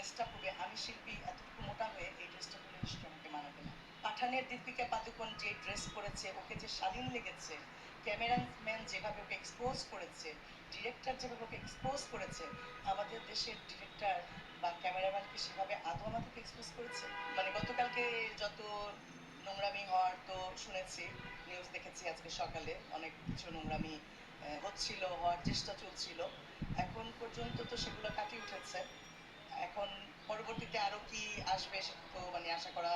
ড্রেসটা পরে আমি শিল্পী, এতটুকু মোটা হয়ে এই ড্রেসটা পরে নিশ্চয়ই আমাকে মানাবে না। পাঠানের দীপিকা পাদুকোন যে ড্রেস পরেছে, ওকে যে শালীন লেগেছে, ক্যামেরাম্যান যেভাবে ওকে এক্সপোজ করেছে ডিরেক্টর যেভাবে ওকে এক্সপোজ করেছে, আমাদের দেশের ডিরেক্টর বা ক্যামেরাম্যানকে সেভাবে আদৌ আমাদেরকে এক্সপোজ করেছে? মানে গতকালকে যত নোংরামি হওয়ার তো শুনেছি নিউজ দেখেছি আজকে সকালে, অনেক কিছু নোংরামি হচ্ছিল, হওয়ার চেষ্টা চলছিল। এখন পর্যন্ত তো সেগুলো কাটিয়ে উঠেছে। এখন পরবর্তীতে আরও কি আসবে সেটা তো মানে আশা করা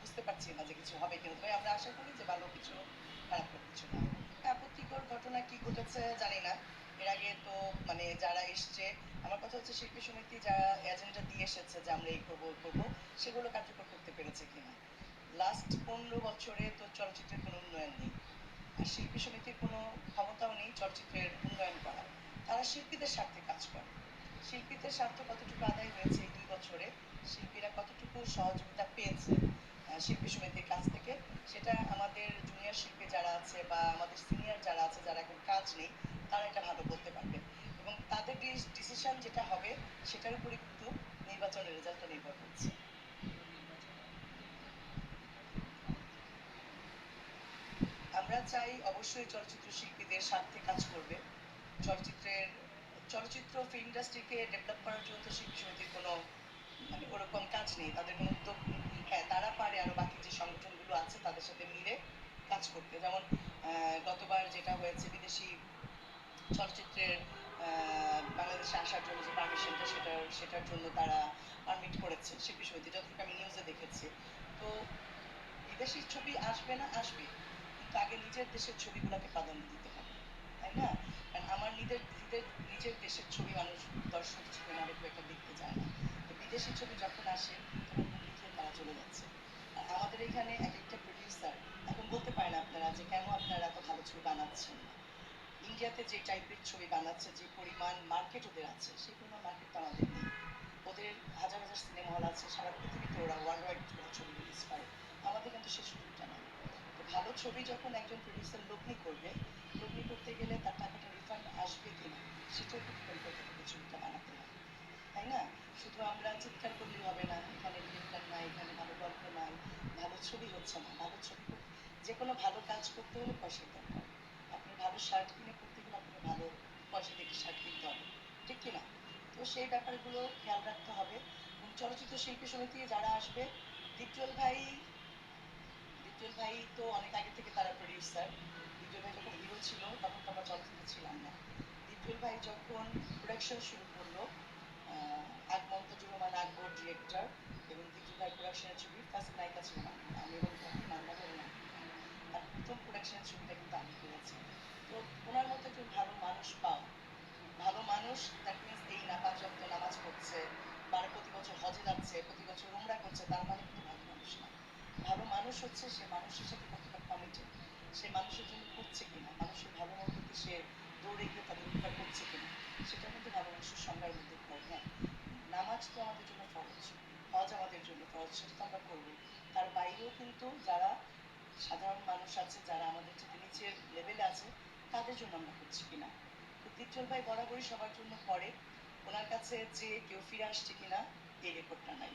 বুঝতে পারছি না যে কিছু হবে কিনা তবে আমরা আশা করি যে ভালো কিছু, খারাপ কিছু না আপত্তিকর ঘটনা কি ঘটেছে জানি না। এর আগে তো মানে যারা এসছে, আমার কথা হচ্ছে শিল্পী সমিতি যারা এজেন্ডা দিয়ে এসেছে যে আমরা এই করব করব, সেগুলো কার্যকর করতে পেরেছে কিনা। লাস্ট পনেরো বছরে তো চলচ্চিত্রের কোনো উন্নয়ন নেই। আর শিল্পী সমিতির কোনো ক্ষমতাও নেই চলচ্চিত্রের উন্নয়ন করার। তারা শিল্পীদের স্বার্থে কাজ করে। শিল্পীদের স্বার্থ কতটুকু আদায় হয়েছে দুই বছরে? শিল্পীরা কতটুকু সহযোগিতা পেয়েছে শিল্পী সমিতির কাছ থেকে? সেটা আমাদের জুনিয়র শিল্পী যারা আছে বা আমাদের সিনিয়র যারা আছে, যারা এখন কাজ নেই, তারা এটা ভালো বলতে পারবে। এবং তাদের ডিসিশন যেটা হবে, সেটার উপরে কিন্তু নির্বাচনের রেজাল্টটা নির্ভর করছে। আমরা চাই অবশ্যই চলচ্চিত্র শিল্পীদের স্বার্থে কাজ করবে। চলচ্চিত্রের চলচ্চিত্র ফিল্ম ইন্ডাস্ট্রিকে ডেভেলপ করার জন্য সমিতির কোনো মানে ওরকম কাজ নেই। তাদের কোনো উদ্যোগ। হ্যাঁ তারা পারে আরও বাকি যে সংগঠনগুলো আছে তাদের সাথে মিলে কাজ করতে। যেমন গতবার যেটা হয়েছে বিদেশি চলচ্চিত্রের বাংলাদেশে আসার জন্য যে পারমিশনটা সেটা সেটার জন্য তারা পারমিট করেছে শিল্পী সমিতি যতটুকু আমি নিউজে দেখেছি। তো বিদেশি ছবি আসবে না, আসবে। কিন্তু আগে নিজের দেশের ছবিগুলোকে প্রাধান্য দিতে হবে। তাই না কারণ আমার নিজের নিজের নিজের দেশের ছবি মানুষ দর্শক হিসেবে না খুব একটা দেখতে চায় না। তো বিদেশি ছবি যখন আসে, তখন লিখে তারা চলে যাচ্ছে। আর আমাদের এখানে এক একটা প্রডিউসার এখন বলতে পারেন আপনারা যে কেন আপনারা এত ভালো ছবি বানাচ্ছেন না? ইন্ডিয়াতে যে টাইপের ছবি বানাচ্ছে, যে পরিমাণ মার্কেট ওদের আছে, সেই পরিমাণ মার্কেট তো আমাদের নেই। ওদের হাজার হাজার সিনেমা হল আছে, সারা পৃথিবীতে ওরা ওয়ার্ল্ড ওয়াইড ছবি রিলিজ করে। আমাদের কিন্তু সে ভালো ছবি যখন একজন প্রডিউসার লগ্নি করবে, লগ্নি করতে গেলে তার টাকাটা রিফান্ড আসবে কিনা সেটার উপর ডিপেন্ড করতে ছবিটা বানাতে হবে তাই না? শুধু আমরা চিৎকার করলেই হবে না, এখানে ডিরেক্টর নাই, এখানে ভালো গল্প নাই, ভালো ছবি হচ্ছে না, ভালো ছবি যে কোনো ভালো কাজ করতে হলে পয়সার দরকার। আপনি ভালো শার্ট কিনে করতে গেলে আপনাকে ভালো পয়সা দিয়ে শার্ট কিনতে হবে, ঠিক কি না তো সেই ব্যাপারগুলো খেয়াল রাখতে হবে। চলচ্চিত্র শিল্পী সমিতি যারা আসবে দীপজল ভাই দীপজল ভাই তো অনেক আগে থেকে তারা প্রডিউসার দীপজল ভাই যখন হিরো ছিল তখন তো আমরা চলচ্চিত্রে ছিলাম না। দীপজল ভাই যখন প্রোডাকশন শুরু করল আহ, আগমন্ত রহমান আকবর ডিরেক্টর এবং দীপজল ভাই প্রোডাকশনের ছবি ফার্স্ট নায়িকা ছিলাম আমি। এবং মান্না করে না আর প্রথম প্রোডাকশনের ছবিটা কিন্তু আমি করেছি। তো ওনার মতো একজন ভালো মানুষ পাও। ভালো মানুষ দ্যাট মিনস এই না পাঁচ নামাজ পড়ছে বা প্রতি বছর হজে যাচ্ছে প্রতি বছর উমরা করছে তার মানে কিন্তু ভালো মানুষ না। মানুষ হচ্ছে সে মানুষের সাথে কতটা কমিটেড সে মানুষের জন্য করছে কিনা, মানুষের ভালো মন্দকে সে দৌড়ে গিয়ে তাদের উপকার করছে কিনা সেটা কিন্তু ভালো মানুষের সংজ্ঞার মধ্যে পড়ে হ্যাঁ নামাজ তো আমাদের জন্য ফরজ, হজ আমাদের জন্য ফরজ, সেটা তো আমরা করব তার বাইরেও কিন্তু যারা সাধারণ মানুষ আছে, যারা আমাদের থেকে নিচের লেভেলে আছে, তাদের জন্য আমরা করছি কিনা? তো দীপজল ভাই বরাবরই সবার জন্য করে, ওনার কাছে যে কেউ ফিরে আসছে কিনা, এই রেকর্ডটা নাই।